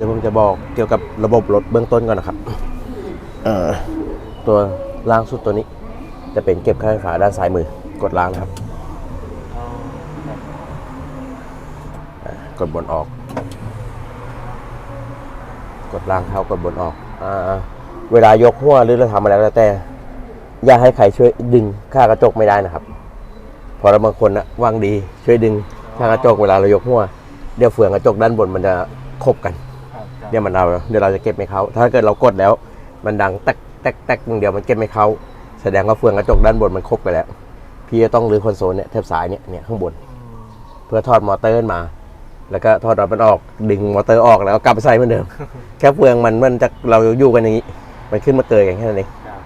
เดี๋ยวผมจะบอกเกี่ยวกับระบบรถเบื้องต้นก่อนนะครับเอ่อตัวล่างสุดตัวนี้ จะเป็นเก็บค่าไฟฟ้าด้านซ้ายมือกดล่างนะครับกดบนออก กดล่างเท้ากดบนออกอเวลายกหัวหรือเราทำอะไรก็แล้วแต่ อย่าให้ใครช่วยดึงค่ากระจกไม่ได้นะครับ พอเราบางคนนะวางดีช่วยดึงค่ากระจกเวลาเรายกหัวเดี๋ยวเฟืองกระจกด้านบนมันจะคบกัน เดี๋ยวมันเราเดี๋ยวเราจะเก็บไม่เข้าถ้าเกิดเรากดแล้ว มันดังแตกแตกแตกอย่างเดียวมันเก็บไม่เข้าแสดงว่าเฟืองกระจกด้านบนมันครบไปแล้ว พี่จะต้องรื้อคอนโซลเนี่ยแถบซ้ายเนี่ยเนี่ยข้างบน เพื่อถอดมอเตอร์มา แล้วก็ถอดน็อตมันออกดึงมอเตอร์ออกแล้วก็กลับไปใส่เหมือนเดิม แค่เฟืองมันมันจะเราอยู่กันอย่างนี้ มันขึ้นมาเกยกันแค่นั้นเองครับ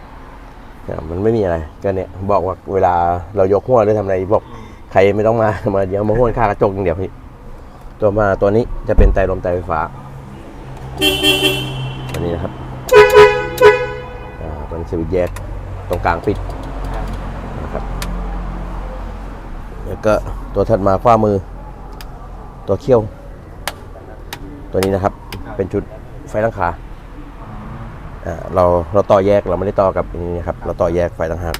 อ่ามันไม่มีอะไรก็เนี่ยบอกว่าเวลาเรายกหัวหรือทำอะไรบอกใครไม่ต้องมามาเดี๋ยวมาห้วนค่ากระจกอย่างเดียวพี่ตัวมาตัวนี้จะเป็นไตรลมไตรไฟฟ้า ตัวนี้นะครับอ่าตัวนี้สวิตช์แยกตรงกลางปิดครับนะครับแล้วก็ตัวถัดมาขว้ามือ ตัวเขี้ยว ตัวนี้นะครับเป็นชุดไฟหลังคาอ่าเราเราต่อแยกเราไม่ได้ต่อกับอันนี้นะครับ เราต่อแยกไฟต่างหาก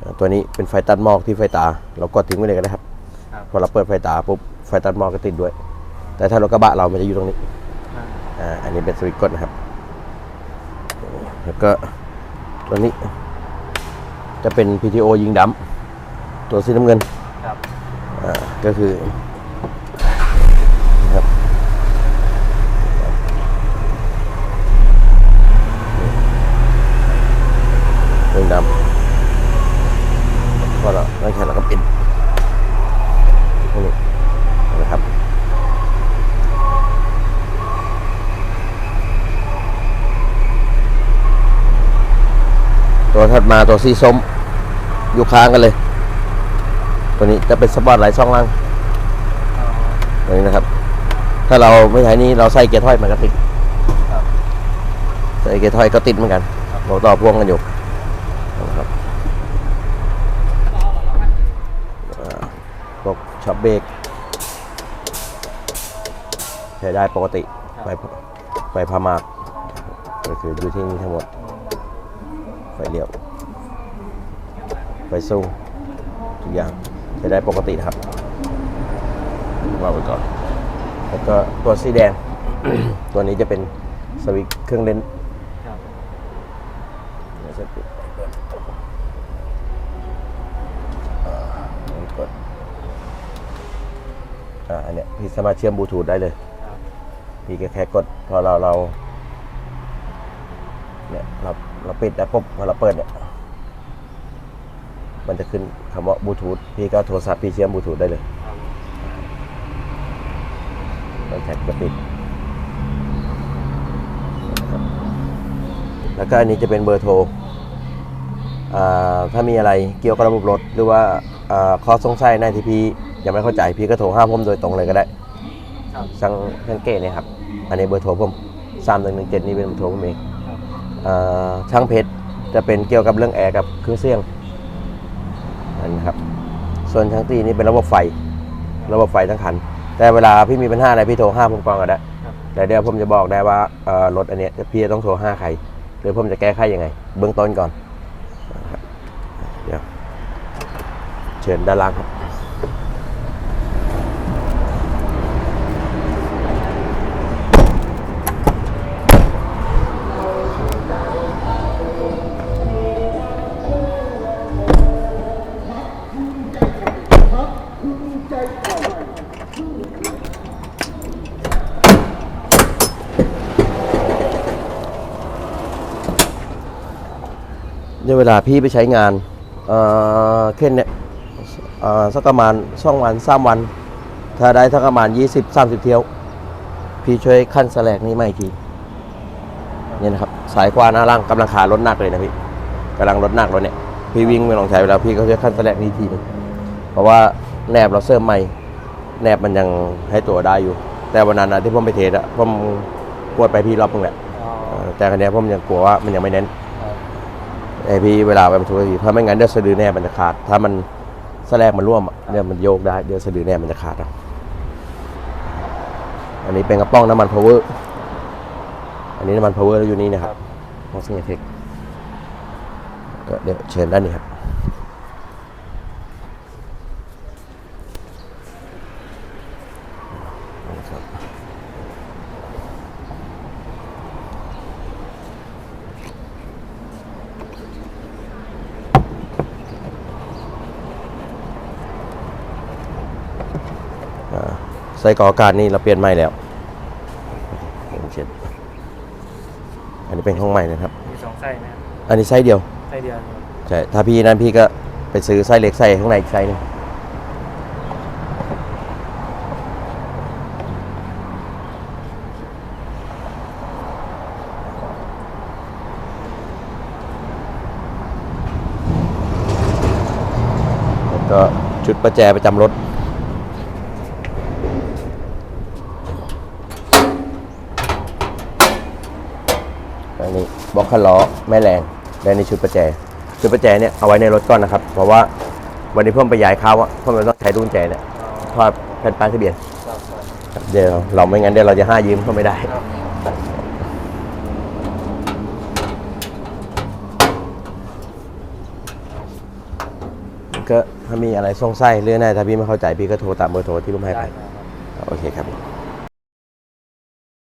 อ่าตัวนี้เป็นไฟตัดหมอกที่ไฟตา เรากดทิ้งไว้เลยก็ได้ครับครับ พอเราเปิดไฟตาปุ๊บไฟตัดหมอกก็ติดด้วย แต่ถ้ารถกระบะเรามันจะอยู่ตรงนี้ อ่าอ่าอันนี้เป็นสวิตช์กดนะครับ แล้วก็ตัวนี้ จะเป็น PTO ยิงดำตัวสีน้ำเงินครับอ่าก็คือนะครับเรื่องดำพอเราไม่ใช่เราก็ปิดนี่นะครับ ตัวถัดมาตัวสีส้ม อยู่ค้างกันเลย ตัวนี้จะเป็นสปอร์ตไลท์ช่องล่างอ๋อตัวนี้นะครับ ถ้าเราไม่ใช้นี้เราใส่เกียร์ถอยมันก็ติดครับใส่เกียร์ถอยก็ติดเหมือนกันเราต่อพ่วงกันอยู่นะครับอ่าพวกช็อปเบรกใช้ได้ปกติไปไปพามากก็คืออยู่ที่นี่ทั้งหมดไฟ เลี้ยวไฟสูงทุกอย่างใช้ได้ปกตินะครับว่าไว้ก่อน แล้วก็ตัวสีแดง ตัวนี้จะเป็นสวิตช์เครื่องเล่นครับเดี๋ยวจะปิดก่อนอ่าอันนี้กดอ่าอันเนี้ยพี่สามารถเชื่อมบลูทูธได้เลยครับพี่ก็แค่กดพอเราเราเนี่ยเรา เราปิดแล้วปุ๊บพอเราเปิดเนี่ยมันจะขึ้นคำว่าบลูทูธพี่ก็โทรศัพท์พี่เชื่อมบลูทูธได้เลยครับเราแท็กก็ปิดนะครับแล้วก็อันนี้จะเป็นเบอร์โทรอ่าถ้ามีอะไรเกี่ยวกับระบบรถ หรือว่าอ่าข้อสงสัยในที่พี่ยังไม่เข้าใจพี่ก็โทรห้าผมโดยตรงเลยก็ได้ครับช่างช่างเก้เนี่ยครับ อันนี้เบอร์โทรผมสามหนึ่งหนึ่งเจ็ดนี่เป็นเบอร์โทรผมเองครับอ่า ช่างเพชรจะเป็นเกี่ยวกับเรื่องแอร์กับเครื่องเสียงอันนี้ครับ ส่วนช่างตีนี่เป็นระบบไฟ ระบบไฟทั้งคัน แต่เวลาพี่มีปัญหาอะไรพี่โทรห้าผมก่อนก็ได้ครับแต่เดี๋ยวผมจะบอกได้ว่าเอ่อรถอันเนี้ยพี่จะต้องโทรห้าใครหรือผมจะแก้ไขยังไง เบื้องต้นก่อนนะครับเดี๋ยวเชิญด้านล่างครับ ในเวลาพี่ไปใช้งานเอ่อเค้นเนี่ยเอ่อสักประมาณสองวันสามวัน ถ้าได้สักประมาณยี่สิบสามสิบเที่ยว พี่ช่วยขั้นสแลกนี้มาอีกทีเนี่ยนะครับ สายขวาหน้าล่างกำลังขาลดหนักเลยนะพี่กำลังลดหนักเลยเนี่ยพี่วิ่งไม่ลองใช้เวลาพี่ก็ช่วยขั้นสแลกนี้ทีหนึงเพราะว่าแหนบเราเสริมใหม่แหนบมันยังให้ตัวได้อยู่ แต่วันนั้นนะที่ผมไปเทสอะผมปวดไปพี่รอบนึงแหละอ๋อเอ่อแต่คันนี้ผมยังกลัวว่ามันยังไม่แน่นครับ ไอพี่เวลาไปปรรทุกพี่เพราะไม่งั้นเดี๋ยวสะดือแน่มันจะขาด ถ้ามันแสลกมันร่วมเนี่ยมันโยกได้เดี๋ยวสะดือแน่มันจะขาดอะอันนี้เป็นกระป๋องน้ำมันพาวเวอร์อันนี้น้ำมันพาวเวอร์อยู่นี่นะครับมอสเนเทคก็เดี๋ยวเชิญด้านนี้ครับ อ่า ไส้กรอกอากาศนี่เราเปลี่ยนใหม่แล้วเช็ดอันนี้เป็นห้องใหม่นะครับ มีสองไส้นะครับอันนี้ไส้เดียว ไส้เดียวครับใช่ ถ้าพี่นั้นพี่ก็ไปซื้อไส้เล็กใส่ข้างในอีกไส้หนึงแล้วก็ชุดประแจประจำรถ อันนี้ บล็อกคันล้อแม่แรงและในชุดประแจ ชุดประแจเนี่ยเอาไว้ในรถก่อนนะครับ เพราะว่าวันนี้เพิ่มไปย้ายเขาอะเพิ่มไปต้องใช้รุ่นแจเนี่ยเพราะแผ่นป้ายทะเบียนเดี๋ยวเราไม่งั้นเดี๋ยวเราจะห้ายืมเขาไม่ได้ก็ถ้ามีอะไรสงสัยเรื่องไหนถ้าพี่ไม่เข้าใจพี่ก็โทรตามเบอร์โทรที่ผมให้ไป โอเคครับ